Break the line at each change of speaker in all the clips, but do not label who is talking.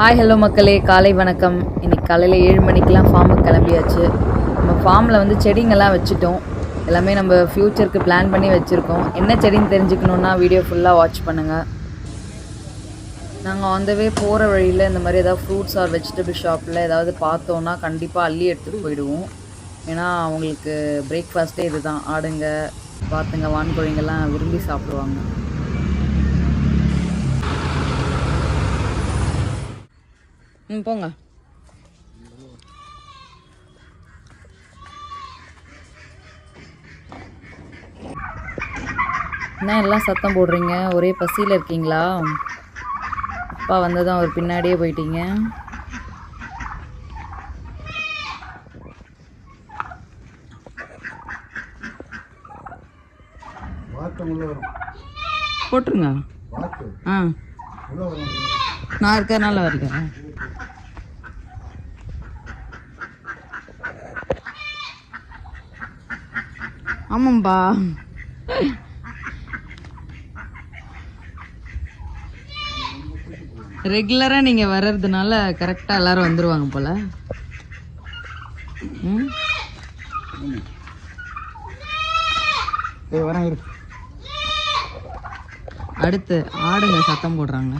Hi hello மக்களே. காலை வணக்கம். இன்றைக்கி காலையில் ஏழு மணிக்கெலாம் ஃபார்முக்கு கிளம்பியாச்சு. நம்ம ஃபார்மில் வந்து செடிங்கெல்லாம் வச்சுட்டோம். எல்லாமே நம்ம ஃப்யூச்சருக்கு பிளான் பண்ணி வச்சுருக்கோம். என்ன செடின்னு தெரிஞ்சுக்கணுன்னா வீடியோ ஃபுல்லாக வாட்ச் பண்ணுங்கள் நாங்கள் ஆன் த வே போகிற வழியில் இந்த மாதிரி ஏதாவது ஃப்ரூட்ஸ் ஆர் வெஜிடபிள் ஷாப்பில் ஏதாவது பார்த்தோன்னா கண்டிப்பாக அள்ளி எடுத்துகிட்டு போயிடுவோம். ஏன்னா அவங்களுக்கு பிரேக்ஃபாஸ்ட்டே இதுதான். ஆடுங்க பார்த்துங்க வான்கோழிங்கெல்லாம் விரும்பி சாப்பிடுவாங்க. ம் போங்க. என்ன எல்லாம் சத்தம் போடுறீங்க? ஒரே பசியில் இருக்கீங்களா? அப்பா வந்ததும் அவர் பின்னாடியே போயிட்டீங்க. போட்டுருங்க. ஆ. நான் இருக்கிறதுனால வரல ஆமாம்பா. ரெகுலராக நீங்கள் வர்றதுனால கரெக்டாக எல்லாரும் வந்துருவாங்க போல. ம்?
வரேன்
அடுத்து ஆடுங்க சத்தம் போடுறாங்க.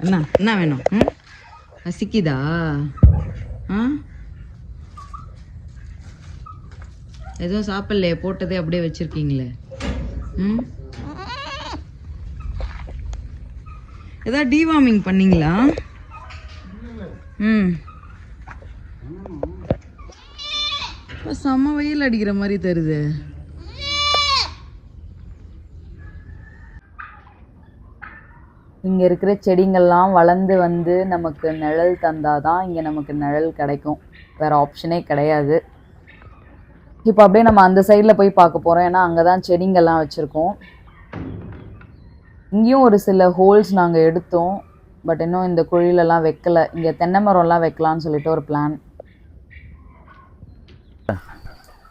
என்ன என்ன வேணும். ம்? பசிக்குதா ஆ? எதுவும் சாப்பிடலையே போட்டதே அப்படியே வச்சுருக்கீங்களே. ம்? ஏதாவது டிவார்மிங் பண்ணிங்களா? ம். செம்ம வெயில் அடிக்கிற மாதிரி தருது. இங்கே இருக்கிற செடிங்கள்லாம் வளர்ந்து வந்து நமக்கு நிழல் தந்தாதான் இங்கே நமக்கு நிழல் கிடைக்கும். வேறு ஆப்ஷனே கிடையாது. இப்போ அப்படியே நம்ம அந்த சைடில் போய் பார்க்க போகிறோம் ஏன்னா அங்கே தான் செடிங்கள்லாம் வச்சுருக்கோம். இங்கேயும் ஒரு சில ஹோல்ஸ் நாங்கள் எடுத்தோம். பட் இன்னும் இந்த குழிலெல்லாம் வைக்கல. இங்கே தென்னை மரம்லாம் வைக்கலான்னு சொல்லிட்டு ஒரு பிளான்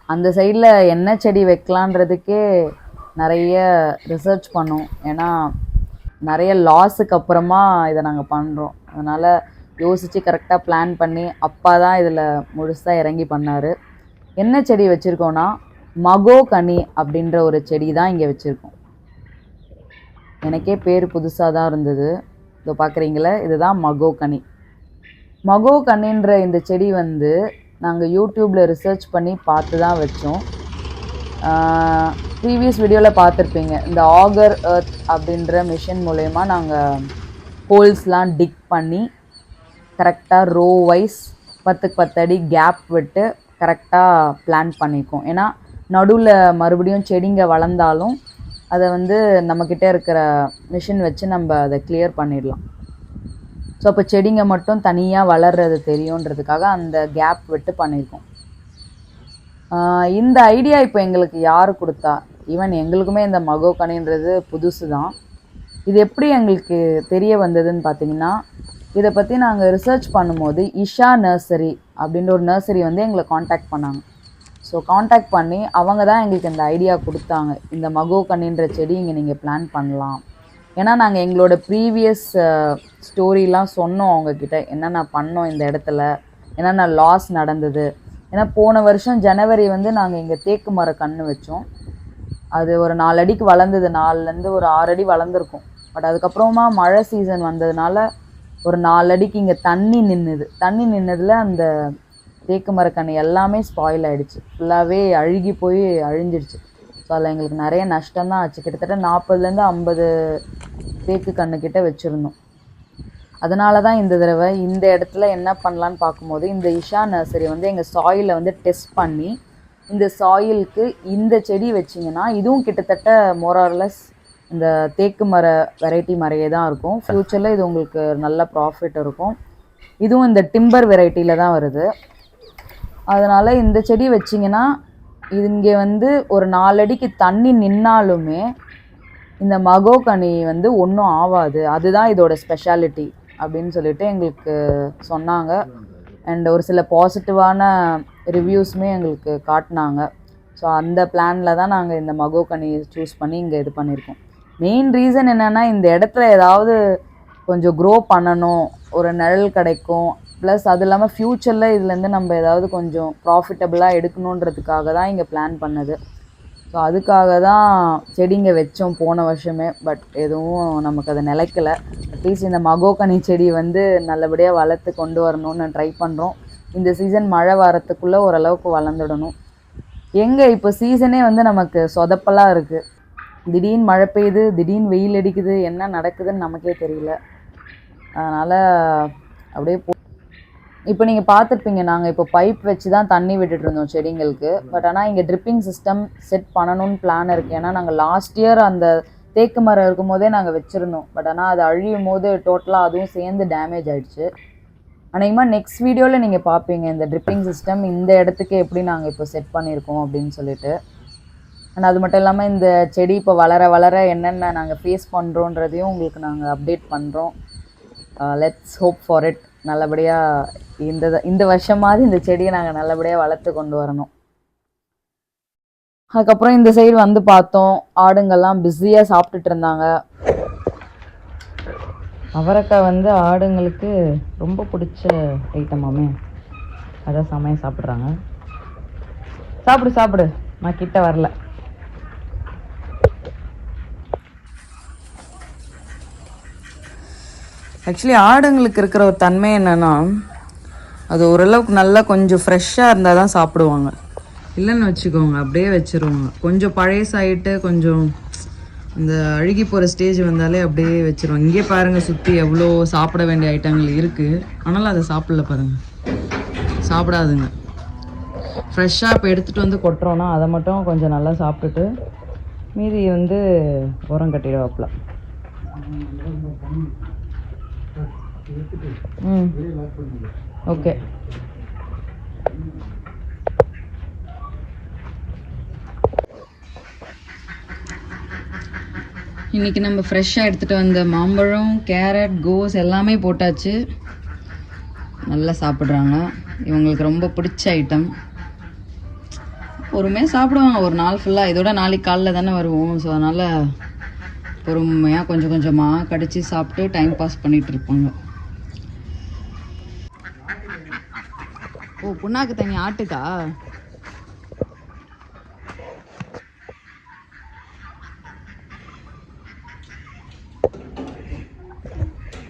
அந்த சைடில் என்ன செடி வைக்கலான்றதுக்கே நிறைய ரிசர்ச் பண்ணோம். ஏன்னா நிறைய லாஸுக்கு அப்புறமா இதை நாங்கள் பண்ணுறோம் அதனால் யோசித்து கரெக்டாக பிளான் பண்ணி அப்பா தான் இதில் முழுசாக இறங்கி பண்ணார். என்ன செடி வச்சுருக்கோன்னா மகோ கனி அப்படின்ற ஒரு செடி தான் இங்கே வச்சுருக்கோம். எனக்கே பேர் புதுசாக தான் இருந்தது. இதோ பார்க்குறீங்களே இதுதான் மகோ கனி. மகோ கனின்ற இந்த செடி வந்து நாங்கள் யூடியூப்பில் ரிசர்ச் பண்ணி பார்த்து தான் வச்சோம். ப்ரீவியஸ் வீடியோவில் பார்த்துருப்பீங்க. இந்த ஆகர் எர்த் அப்படின்ற மிஷின் மூலயமா நாங்கள் ஹோல்ஸ்லாம் டிக் பண்ணி கரெக்டாக ரோ வைஸ் பத்துக்கு பத்தடி கேப் விட்டு கரெக்டாக பிளான் பண்ணியிருக்கோம் ஏன்னா நடுவில் மறுபடியும் செடிங்க வளர்ந்தாலும் அதை வந்து நம்மக்கிட்ட இருக்கிற மிஷின் வச்சு நம்ம அதை கிளியர் பண்ணிடலாம். ஸோ அப்போ செடிங்க மட்டும் தனியாக வளர்றது தெரியுன்றதுக்காக அந்த கேப் விட்டு பண்ணியிருக்கோம். இந்த ஐடியா இப்போ எங்களுக்கு யார் கொடுத்தா? ஈவன் எங்களுக்குமே இந்த மகோகனின்றது புதுசு தான் இது எப்படி எங்களுக்கு தெரிய வந்ததுன்னு பார்த்தீங்கன்னா இதை பற்றி நாங்கள் ரிசர்ச் பண்ணும்போது இஷா நர்சரி அப்படின்ற ஒரு நர்சரி வந்து எங்களை காண்டாக்ட் பண்ணாங்க. ஸோ காண்டாக்ட் பண்ணி அவங்க தான் எங்களுக்கு இந்த ஐடியா கொடுத்தாங்க. இந்த மகோகனின்ற செடி இங்கே நீங்கள் பிளான் பண்ணலாம். ஏன்னா நாங்கள் எங்களோட ப்ரீவியஸ் ஸ்டோரிலாம் சொன்னோம் அவங்கக்கிட்ட என்னென்ன பண்ணோம் இந்த இடத்துல? என்னென்ன லாஸ் நடந்தது? ஏன்னா போன வருஷம் ஜனவரி வந்து நாங்கள் இங்கே தேக்கு மர கன்று வச்சோம். அது ஒரு நாலு அடிக்கு வளர்ந்தது. நாலுலேருந்து ஒரு ஆறு அடி வளர்ந்துருக்கும். பட் அதுக்கப்புறமா மழை சீசன் வந்ததுனால ஒரு நாலு அடிக்கு இங்கே தண்ணி நின்றுது தண்ணி நின்னதில் அந்த தேக்கு மரக்கன்று எல்லாமே ஸ்பாயில் ஆகிடுச்சு ஃபுல்லாகவே அழுகி போய் அழிஞ்சிடுச்சு. ஸோ அதில் எங்களுக்கு நிறைய நஷ்டம் தான் ஆச்சு. கிட்டத்தட்ட நாற்பதுலேருந்து ஐம்பது தேக்கு கன்று கிட்ட வச்சுருந்தோம். அதனால தான் இந்த தடவை இந்த இடத்துல என்ன பண்ணலான்னு பார்க்கும்போது இந்த இஷா நர்சரி வந்து எங்கள் சாயிலை வந்து டெஸ்ட் பண்ணி இந்த சாயிலுக்கு இந்த செடி வச்சிங்கன்னா இதுவும் கிட்டத்தட்ட மோரார்லெஸ் இந்த தேக்கு மர வெரைட்டி மரையே தான் இருக்கும். ஃப்யூச்சரில் இது உங்களுக்கு நல்ல ப்ராஃபிட் இருக்கும். இதுவும் இந்த டிம்பர் வெரைட்டியில் தான் வருது. அதனால் இந்த செடி வச்சிங்கன்னா இங்கே வந்து ஒரு நாலடிக்கு தண்ணி நின்னாலுமே இந்த மகோகனி வந்து ஒன்றும் ஆகாது அதுதான் இதோட ஸ்பெஷாலிட்டி அப்படின்னு சொல்லிட்டு எங்களுக்கு சொன்னாங்க. அண்ட் ஒரு சில பாசிட்டிவான ரிவ்யூஸுமே எங்களுக்கு காட்டினாங்க. ஸோ அந்த பிளானில் தான் நாங்கள் இந்த மகோகனி சூஸ் பண்ணி இங்கே இது பண்ணியிருக்கோம். மெயின் ரீசன் என்னென்னா இந்த இடத்துல ஏதாவது கொஞ்சம் க்ரோ பண்ணணும் ஒரு நிழல் கிடைக்கும். ப்ளஸ் அது இல்லாமல் ஃப்யூச்சரில் இதுலேருந்து நம்ம ஏதாவது கொஞ்சம் ப்ராஃபிட்டபுளாக எடுக்கணுன்றதுக்காக தான் இங்கே பிளான் பண்ணது. ஸோ அதுக்காக தான் செடிங்க வச்சோம் போன வருஷமே. பட் எதுவும் நமக்கு அது நிலைக்கல. அட்லீஸ்ட் இந்த மகோகனி செடி வந்து நல்லபடியாக வளர்த்து கொண்டு வரணும்னு ட்ரை பண்ணுறோம் இந்த சீசன் மழை வரத்துக்குள்ளே ஓரளவுக்கு வளர்ந்துடணும். எங்கே இப்போ சீசனே வந்து நமக்கு சொதப்பலாக இருக்குது திடீர்னு மழை பெய்யுது திடீர்னு வெயில் அடிக்குது என்ன நடக்குதுன்னு நமக்கே தெரியல. அதனால் அப்படியே போ இப்போ நீங்கள் பார்த்துருப்பீங்க நாங்கள் இப்போ பைப் வச்சு தான் தண்ணி விட்டுட்டு இருந்தோம் செடிங்களுக்கு. பட் ஆனால் இங்கே ட்ரிப்பிங் சிஸ்டம் செட் பண்ணணும்னு பிளான் இருக்குது ஏன்னா நாங்கள் லாஸ்ட் இயர் அந்த தேக்கு மரம் இருக்கும் போதே நாங்கள் வச்சுருந்தோம். பட் ஆனால் அது அழியும் போது டோட்டலாக அதுவும் சேர்ந்து டேமேஜ் ஆயிடுச்சு. அநேகமாக நெக்ஸ்ட் வீடியோவில் நீங்கள் பார்ப்பீங்க இந்த ட்ரிப்பிங் சிஸ்டம் இந்த இடத்துக்கு எப்படி நாங்கள் இப்போ செட் பண்ணியிருக்கோம் அப்படின்னு சொல்லிட்டு. அண்ட் அது மட்டும் இல்லாமல் இந்த செடி இப்போ வளர வளர என்னென்ன நாங்கள் ஃபேஸ் பண்ணுறோன்றதையும் உங்களுக்கு நாங்கள் அப்டேட் பண்ணுறோம் லெட்ஸ் ஹோப் ஃபார் இட் நல்லபடியாக இந்த இந்த வருஷமாவது இந்த செடியை நாங்கள் நல்லபடியாக வளர்த்து கொண்டு வரணும். அதுக்கப்புறம் இந்த சைடு வந்து பார்த்தோம் ஆடுங்கள்லாம் பிஸியாக சாப்பிட்டுட்டு இருந்தாங்க. அவரைக்காய் வந்து ஆடுங்களுக்கு ரொம்ப பிடிச்ச ஐட்டமாமே அதான் சமையல் சாப்பிட்றாங்க. சாப்பிடு சாப்பிடு. நான் கிட்ட வரல. ஆக்சுவலி ஆடுங்களுக்கு இருக்கிற ஒரு தன்மை என்னன்னா அது ஓரளவுக்கு நல்லா கொஞ்சம் ஃப்ரெஷ்ஷாக இருந்தால் தான் சாப்பிடுவாங்க. இல்லைன்னு வச்சுக்கோங்க அப்படியே வச்சுருவாங்க. கொஞ்சம் பழையசாயிட்டு கொஞ்சம் இந்த அழுகி போகிற ஸ்டேஜ் வந்தாலே அப்படியே வச்சுருவோம் இங்கே பாருங்கள் சுற்றி எவ்வளோ சாப்பிட வேண்டிய ஐட்டங்கள் இருக்குது ஆனாலும் அதை சாப்பிடல பாருங்கள் சாப்பிடாதுங்க. ஃப்ரெஷ்ஷாக இப்போ எடுத்துகிட்டு வந்து கொட்டுறோன்னா அதை மட்டும் கொஞ்சம் நல்லா சாப்பிட்டுட்டு மீதி வந்து உரம் கட்டிடுவாப்புல. ம். ஓகே. இன்னைக்கு நம்ம ஃப்ரெஷ்ஷாக எடுத்துகிட்டு வந்த மாம்பழம் கேரட் கோஸ் எல்லாமே போட்டாச்சு. நல்லா சாப்பிட்றாங்க. இவங்களுக்கு ரொம்ப பிடிச்ச ஐட்டம் பொறுமையாக சாப்பிடுவாங்க. ஒரு நாள் ஃபுல்லாக இதோட நாளைக்கு காலைல தானே வருவோம். ஸோ அதனால் பொறுமையாக கொஞ்சம் கொஞ்சமாக கடிச்சு சாப்பிட்டு டைம் பாஸ் பண்ணிட்டு இருப்பாங்க. ஓ புண்ணாக்கு தண்ணி ஆட்டுக்கா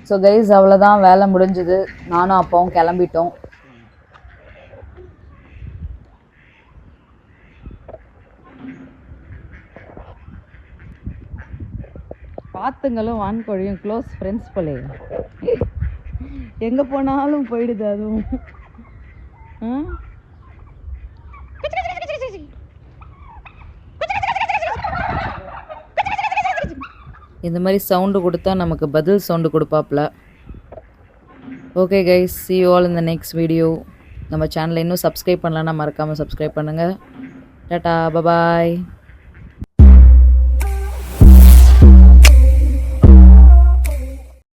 ஸோ கைஸ் அவ்வளோதான் வேலை முடிஞ்சுது. நானும் அப்பாவும் கிளம்பிட்டோம். பாத்துங்களும் வான்கோழியும் க்ளோஸ் ஃப்ரெண்ட்ஸ் போலே எங்கே போனாலும் போயிடுது அதுவும்? இந்த மாதிரி சவுண்டு கொடுத்தா நமக்கு பதில் sound கொடுப்பாப்ல. Okay guys see all all next video நம்ம சேனலை இன்னும் சப்ஸ்கிரைப் பண்ணலன்னா மறக்காமல் சப்ஸ்கிரைப் பண்ணுங்கள் டாட்டா பபாய்